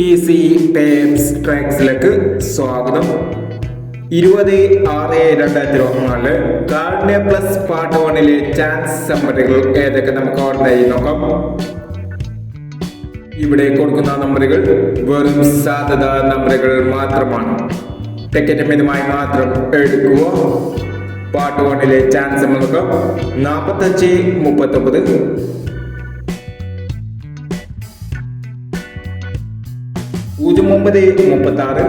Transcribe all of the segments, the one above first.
Easy പേംസ് ട്രാക്സിലേക്ക് സ്വാഗതം. ഇരുപത് ആറ് രണ്ടായിരത്തി ഇരുപത്തിനാല് കാർഡിനെ പ്ലസ് പാർട്ട് വണ്ണിലെ ചാൻസ് നമ്പറുകൾ ഏതൊക്കെ നമുക്ക് ഓർഡറായി നോക്കാം. ഇവിടെ കൊടുക്കുന്ന നമ്പറുകൾ വെറും സാധ്യത നമ്പറുകൾ മാത്രമാണ്. ടിക്കറ്റ് മിതമായി മാത്രം എടുക്കുക. പാർട്ട് വണ്ണിലെ ചാൻസ് നമുക്ക് നാൽപ്പത്തഞ്ച് മുപ്പത്തൊമ്പത് പൂജ്യം ഒമ്പത് മുപ്പത്തി ആറ്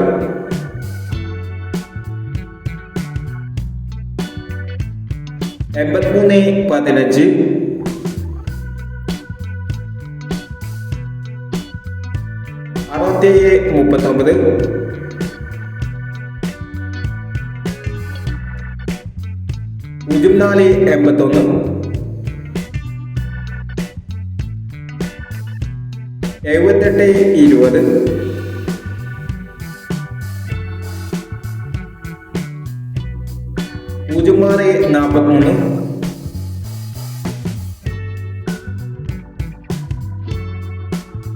എൺപത്തിമൂന്ന് പതിനഞ്ച്. അറുപത്തേഴ് മുപ്പത്തൊമ്പത്. പൂജ്യം നാല് എൺപത്തൊന്ന്. എഴുപത്തെട്ട് ഇരുപത്. പൂജ്യം ആറ് നാൽപ്പത്തിമൂന്ന്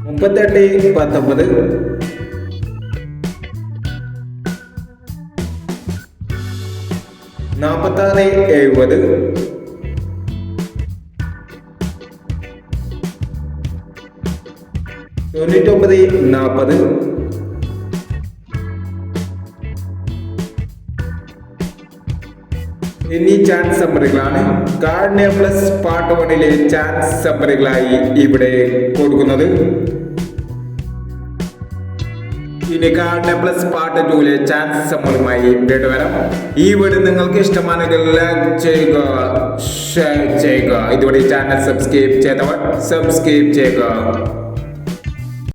മുപ്പത്തെട്ട് പത്തൊമ്പത്. നാൽപ്പത്താറ് എഴുപത്. തൊണ്ണൂറ്റൊമ്പത് നാൽപ്പത് എന്നീ ചാൻസ് സമ്മറികളാണ് കാർഡിനെ പ്ലസ് പാർട്ട് വണ്ണിലെ ചാൻസ് സമ്മറികളായി ഇവിടെ കൊടുക്കുന്നത് ഇനി കാർഡിനെ പ്ലസ് പാർട്ട് ടൂലെ ചാൻസ് സമ്മറുമായി വീണ്ടും വരാം. ഈ വീഡിയോ നിങ്ങൾക്ക് ഇഷ്ടമാണെങ്കിൽ ലൈക്ക് ചെയ്യുക ഷെയർ ചെയ്യുക. ഇതുവരെ ചാനൽ സബ്സ്ക്രൈബ് ചെയ്തവർ സബ്സ്ക്രൈബ് ചെയ്യുക.